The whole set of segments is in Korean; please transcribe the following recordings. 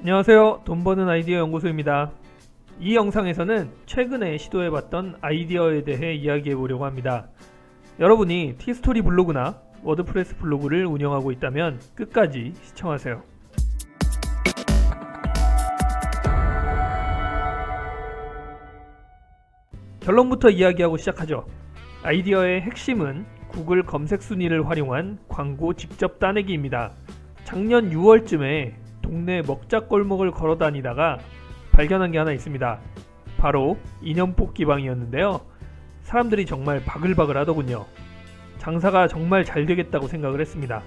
안녕하세요. 돈 버는 아이디어 연구소입니다. 이 영상에서는 최근에 시도해봤던 아이디어에 대해 이야기해 보려고 합니다. 여러분이 티스토리 블로그나 워드프레스 블로그를 운영하고 있다면 끝까지 시청하세요. 결론부터 이야기하고 시작하죠. 아이디어의 핵심은 구글 검색 순위를 활용한 광고 직접 따내기입니다. 작년 6월쯤에 동네 먹자골목을 걸어 다니다가 발견한 게 하나 있습니다. 바로 인형 뽑기방이었는데요. 사람들이 정말 바글바글 하더군요. 장사가 정말 잘 되겠다고 생각을 했습니다.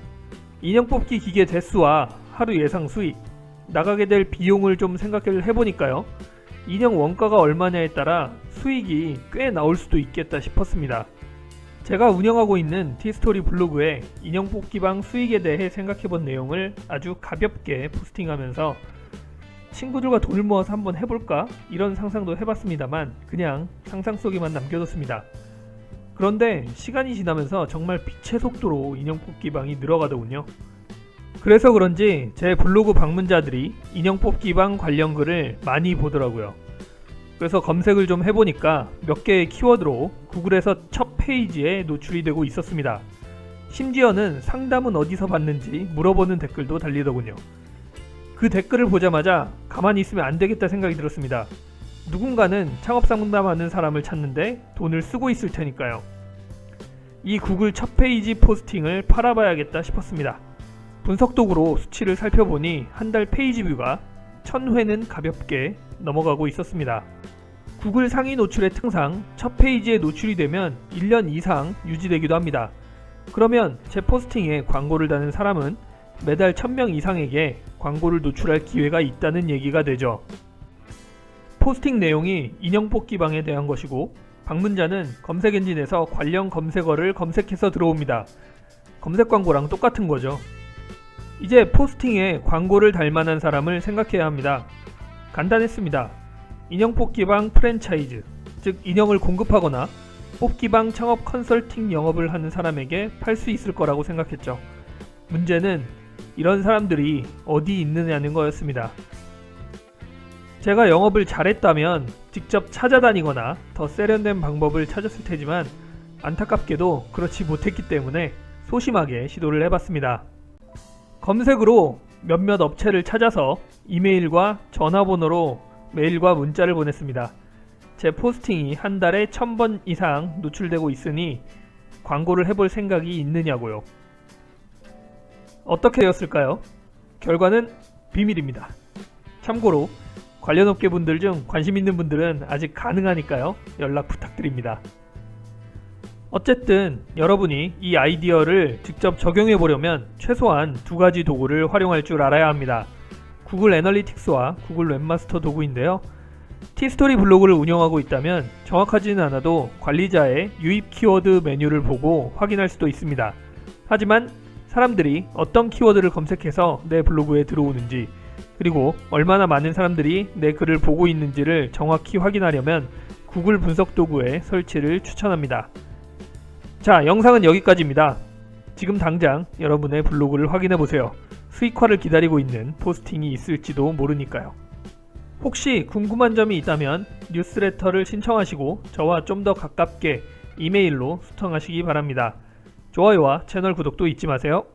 인형 뽑기 기계 대수와 하루 예상 수익, 나가게 될 비용을 좀 생각을 해보니까요. 인형 원가가 얼마냐에 따라 수익이 꽤 나올 수도 있겠다 싶었습니다. 제가 운영하고 있는 티스토리 블로그에 인형 뽑기방 수익에 대해 생각해본 내용을 아주 가볍게 포스팅하면서 친구들과 돈을 모아서 한번 해볼까? 이런 상상도 해봤습니다만 그냥 상상 속에만 남겨뒀습니다. 그런데 시간이 지나면서 정말 빛의 속도로 인형 뽑기방이 늘어가더군요. 그래서 그런지 제 블로그 방문자들이 인형 뽑기방 관련 글을 많이 보더라고요. 그래서 검색을 좀 해보니까 몇 개의 키워드로 구글에서 첫 페이지에 노출이 되고 있었습니다. 심지어는 상담은 어디서 받는지 물어보는 댓글도 달리더군요. 그 댓글을 보자마자 가만히 있으면 안 되겠다 생각이 들었습니다. 누군가는 창업 상담하는 사람을 찾는데 돈을 쓰고 있을 테니까요. 이 구글 첫 페이지 포스팅을 팔아봐야겠다 싶었습니다. 분석 도구로 수치를 살펴보니 한 달 페이지 뷰가 1000회는 가볍게 넘어가고 있었습니다. 구글 상위 노출의 특상 첫 페이지에 노출이 되면 1년 이상 유지되기도 합니다. 그러면 제 포스팅에 광고를 다는 사람은 매달 1000명 이상에게 광고를 노출할 기회가 있다는 얘기가 되죠. 포스팅 내용이 인형 뽑기방에 대한 것이고 방문자는 검색 엔진에서 관련 검색어를 검색해서 들어옵니다. 검색 광고랑 똑같은 거죠. 이제 포스팅에 광고를 달 만한 사람을 생각해야 합니다. 간단했습니다. 인형 뽑기방 프랜차이즈, 즉 인형을 공급하거나 뽑기방 창업 컨설팅 영업을 하는 사람에게 팔 수 있을 거라고 생각했죠. 문제는 이런 사람들이 어디 있느냐는 거였습니다. 제가 영업을 잘했다면 직접 찾아다니거나 더 세련된 방법을 찾았을 테지만 안타깝게도 그렇지 못했기 때문에 소심하게 시도를 해봤습니다. 검색으로 몇몇 업체를 찾아서 이메일과 전화번호로 메일과 문자를 보냈습니다. 제 포스팅이 한 달에 1000번 이상 노출되고 있으니 광고를 해볼 생각이 있느냐고요. 어떻게 되었을까요? 결과는 비밀입니다. 참고로 관련 업계 분들 중 관심 있는 분들은 아직 가능하니까요. 연락 부탁드립니다. 어쨌든 여러분이 이 아이디어를 직접 적용해 보려면 최소한 두 가지 도구를 활용할 줄 알아야 합니다. 구글 애널리틱스와 구글 웹마스터 도구인데요. 티스토리 블로그를 운영하고 있다면 정확하지는 않아도 관리자의 유입 키워드 메뉴를 보고 확인할 수도 있습니다. 하지만 사람들이 어떤 키워드를 검색해서 내 블로그에 들어오는지 그리고 얼마나 많은 사람들이 내 글을 보고 있는지를 정확히 확인하려면 구글 분석 도구의 설치를 추천합니다. 자, 영상은 여기까지입니다. 지금 당장 여러분의 블로그를 확인해 보세요. 수익화를 기다리고 있는 포스팅이 있을지도 모르니까요. 혹시 궁금한 점이 있다면 뉴스레터를 신청하시고 저와 좀 더 가깝게 이메일로 소통하시기 바랍니다. 좋아요와 채널 구독도 잊지 마세요.